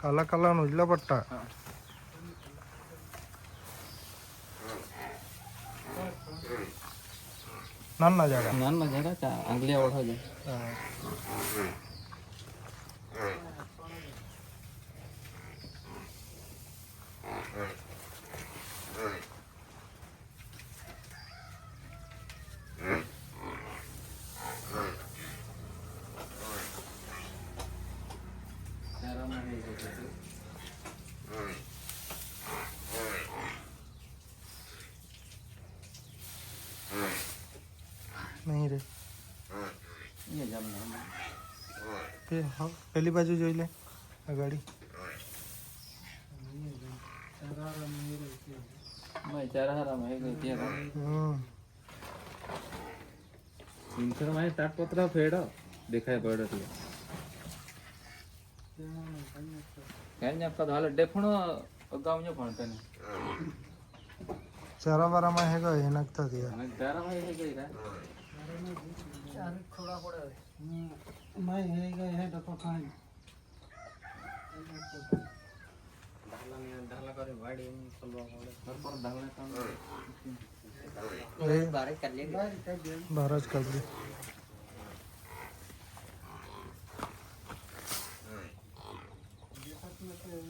కళ్ళ కళ్ళను ఇల్లబట్ట నన్న జాగ నన్న జాగ అంగ్లీ అవడ హో జాగ All right. નહીં રે તે હા પેલી બાજુ જોઈ લે આ ગાડી ચાર હારામાં એક ત્યાં હમ સિંથરમાં એ તાટપત્ર ફેડો દેખાય પડે ಹೆಣ್ಣು ಎಪ್ಪದ ಹೊಲ ಡೆಫುಣು ಒಗ್ಗಾವನು ಕೊಂತಾನೆ ಚರ ಬರಮ ಹೇಗ ಏನಾಗ್ತದೆ ನನಗೆ ಧಾರಾಮ ಹೇಗ ಈಗ थोड़ा बड़ा है मैं है गए है डपा खाए बारिश कर ली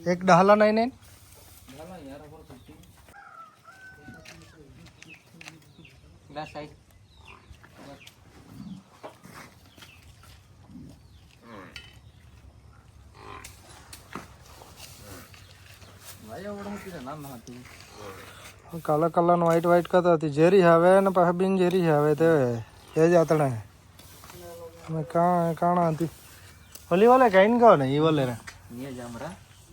કરી દે એક ડહાલા નહીં ને ધાલા યાર ઉપર કુટી ના સાઈડ ભાઈ આવડે હતી નામ ના હતી કાલા કલર વ્હાઈટ વ્હાઈટ કરતા હતી ઝેરી આવે ને પાછા બિન ઝેરી આવે તે એ જ આતણે અને કાં કાણા હતી ઓલી વાલે કઈ ગયો ને ઈ વાલે ને નિયે જામરા કોથે ના ફર ગયા તે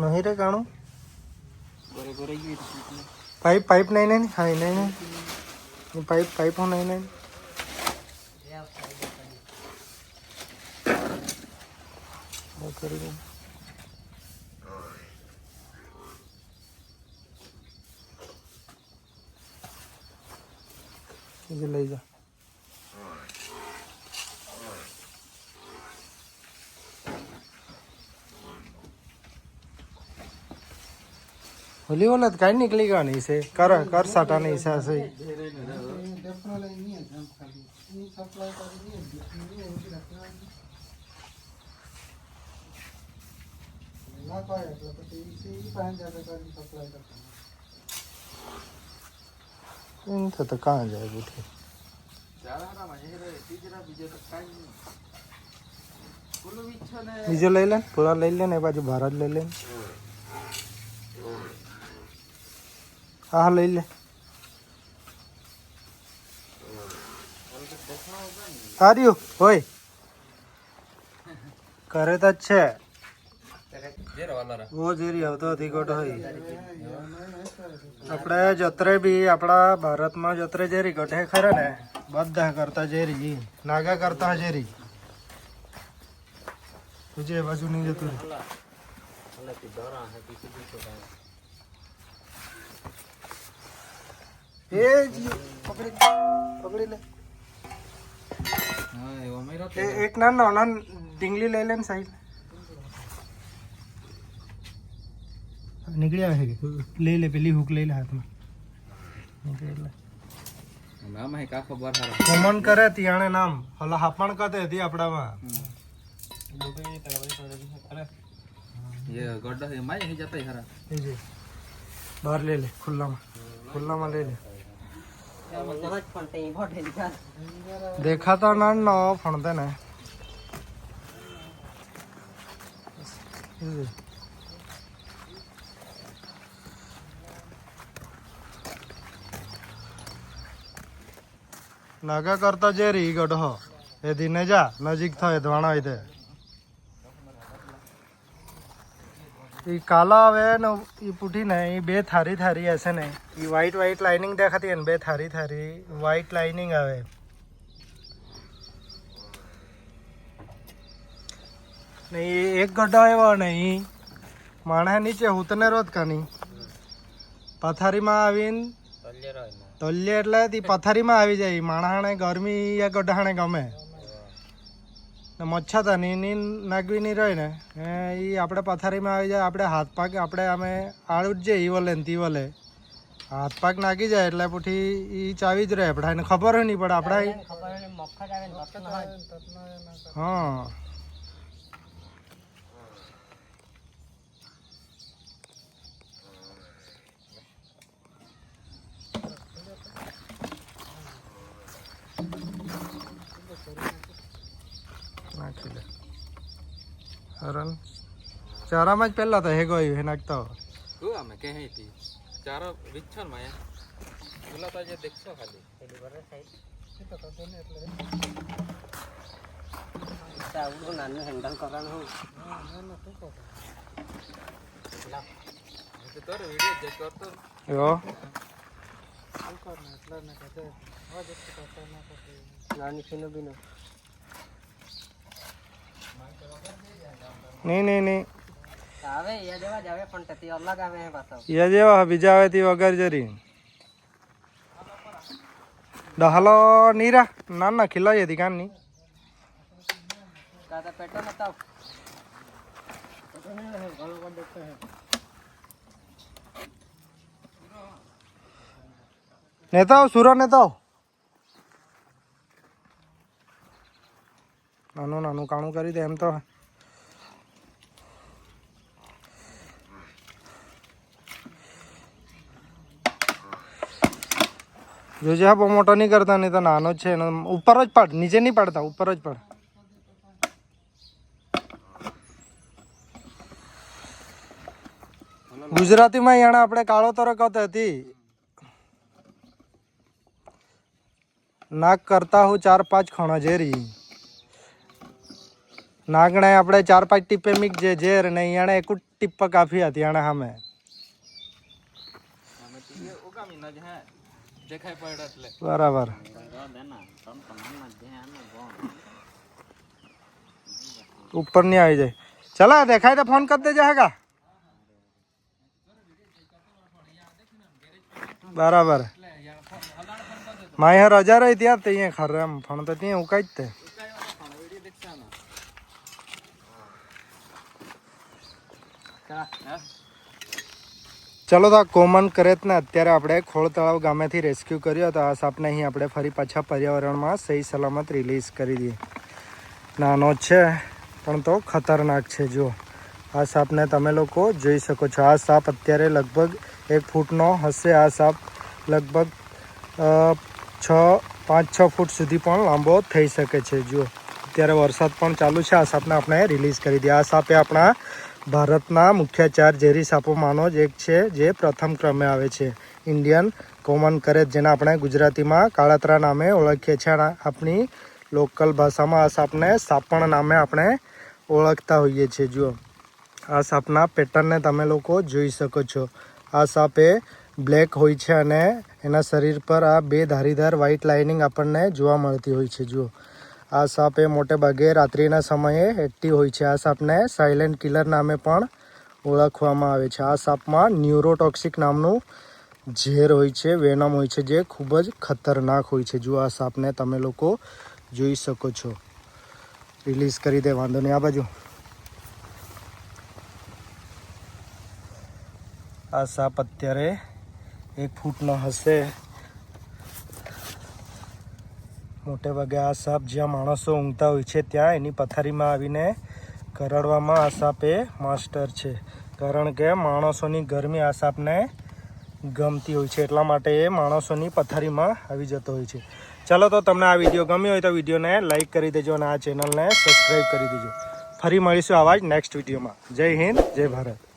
नहीं रे काणू पाइप पाइप नहीं नहीं हाँ नहीं नहीं। पाइप पाइप हो नहीं नहीं। करेगा এই যে লেজা होली वाला तो कहीं निकलेगा नहीं से कर कर साठा नाही से असे ना बैठे ચારામાં એ રે, તીજરા બીજે તો કાંઈ નહીં. પેલું વીછો ને બીજો લઈ લે પૂરા લઈ લે ને એ બાજુ બહાર જ લઈ લે હા હા લઈ લે હાર્યું હોય કરે તો જ છે ઘેર જેરી આવતો હતી ગોટ હોય આપણે જત્રે બી આપણા ભારતમાં જત્રે જેરી ગઢે ખરા ને? બધા કરતા જેરી નાગા કરતા જેરી તુજે બાજુ નહીં જતું એ પકડી પકડી લે. એક ના ડીંગલી લઈ લે ને સાઈડ. निकलिया हम्म. है ले ले पहली हुक ले ले हाथ में. निकल नाम है का खबर? हर कॉमन करे तियाने नाम. हला हापन कते थी अपड़ा में ये गड्ढा है माई है जाता हरा. ये जी. बाहर ले ले खुल्ला में खुल्ला में ले ले देखा तो ना न. फंडते ना નાગા કરતા જે રી ગઢો એ દિને જા, નજીક થાય ધવાણા હોય તે ઈ કાલા આવે ને ઈ પૂઠી ને, ઈ બે થારી થારી હશે ને. ઈ વ્હાઈટ વ્હાઈટ લાઇનિંગ દેખાતી ને, બે થારી થારી વ્હાઈટ લાઇનિંગ આવે. ને ઈ એક ગઢો આવ્યો ને ઈ માણસ નીચે હુતને રોત કાની પથારીમાં આવીને તલ્ય એટલે તી પથારીમાં આવી જાય. માણહાણે ગરમી યા ગઢાણે ગમે. ને મચ્છા તા ની નાગવી ની રહે ને એ આપણે પથારીમાં આવી જાય. આપણે હાથ પાક આપણે અમે આળું જ જઈએ વલે ને તી વલે. હાથ પાક નાગી જાય એટલે પછી ઈ ચાવી જ રહે. આપણે એને ખબર હોય નહીં પડે આપણે હા. નાખી લે હરણ ચારામાં જ પહેલા તો હેગો આવ્યો હે નાખતો શું અમે કહે હતી ચારો વિચ્છો ને માયા પેલા તો જે દેખશો ખાલી નાનું હેન્ડલ કરવાનું તો તારો વિડીયો જે કરતો યો નાની ફીનું બીનું નહીં નહીં નહીં આવે એ જેવા જ આવે પણ તેથી નહીં નહીં પાછો યા જેવા બીજા આવે તે વગર જરી. ડહલો નીરા ના ના ખીલાઈ હતી કાનની કાતા પેટો નતા? નેતા આવ સુરો નેતા નાનું નાનું કાણું કરી દે એમ તો. જોજે હા બહુ મોટો નહીં કરતા, નહીં તો નાનો છે. એનો ઉપર જ પડ, નીચે નહીં પડતા, ઉપર જ પડ. ગુજરાતીમાં યાણા આપણે કાળો તરો કહેતી હતી નાક કરતા હું ચાર પાંચ ખણો ઝેરી. નાગણે આપણે ચાર પાંચ ટીપે મીક જે ઝેર ને એણે એક ટીપ કાફી હતી એને સામે. અમે તો એ ઉગામી ના જ હે દેખાય પડે એટલે બરાબર ઉપર નહીં આવી જાય ચલા દેખાય તો ફોન કરી દેજે હેગા બરાબર માય રજા રહી ત્યાં તે અહીંયા ખરે એમ ફોન તો ત્યાં ઉકાઈ જ તે ચલો તો આ કોમન કરેતને અત્યારે આપણે ખોળ તળાવ ગામેથી રેસ્ક્યુ કર્યો તો આ સાપને અહીં આપણે ફરી પાછા પર્યાવરણમાં સહી સલામત રિલીઝ કરી દઈએ નાનો છે, પણ તો ખતરનાક છે જો આ સાપને તમે લોકો જોઈ શકો છો. આ સાપ અત્યારે લગભગ એક ફૂટનો હશે. આ સાપ લગભગ છ, પાંચ, છ ફૂટ સુધી પણ લાંબો થઈ શકે છે જો અત્યારે વરસાદ પણ ચાલુ છે. આ સાપને આપણે રિલીઝ કરી દઈએ આ સાપે આપણા ભારતના મુખ્ય ચાર ઝેરી સાપોમાંનો જ એક છે જે પ્રથમ ક્રમે આવે છે. ઇન્ડિયન કોમન કરેજ જેને આપણે ગુજરાતીમાં કાળાતરા નામે ઓળખીએ છીએ. આપણી લોકલ ભાષામાં આ સાપને સાપણ નામે આપણે ઓળખતા હોઈએ છીએ. જુઓ, આ સાપના પેટર્નને તમે લોકો જોઈ શકો છો. આ સાપ એ બ્લેક હોય છે અને એના શરીર પર આ બે ધારીદાર વ્હાઇટ લાઇનિંગ આપણને જોવા મળતી હોય છે. જુઓ આ સાપ એ મોટે ભાગે રાત્રિના સમયે એક્ટિવ હોય છે. આ સાપને સાયલેન્ટ કિલર નામે પણ ઓળખવામાં આવે છે. આ સાપમાં ન્યુરોટોક્સિક નામનું ઝેર હોય છે, વેનમ હોય છે, જે ખૂબ જ ખતરનાક હોય છે. જો આ સાપને તમે લોકો જોઈ શકો છો. રિલીઝ કરી દે, વાંધો નહીં. આ બાજુ. આ સાપ અત્યારે એક ફૂટનો હશે. મોટે ભાગે આ સાપ જ્યાં માણસો ઊંઘતા હોય છે ત્યાં એની પથારીમાં આવીને કરડવામાં આ સાપ એ માસ્ટર છે. કારણ કે માણસોની ગરમી આ સાપને ગમતી હોય છે, એટલા માટે એ માણસોની પથારીમાં આવી જતો હોય છે. ચાલો તો તમને આ વીડિયો ગમ્યો હોય તો વિડીયોને લાઈક કરી દેજો અને આ ચેનલને સબસ્ક્રાઈબ કરી દેજો. ફરી મળીશું આવા જ નેક્સ્ટ વિડીયોમાં. જય હિન્દ, જય ભારત.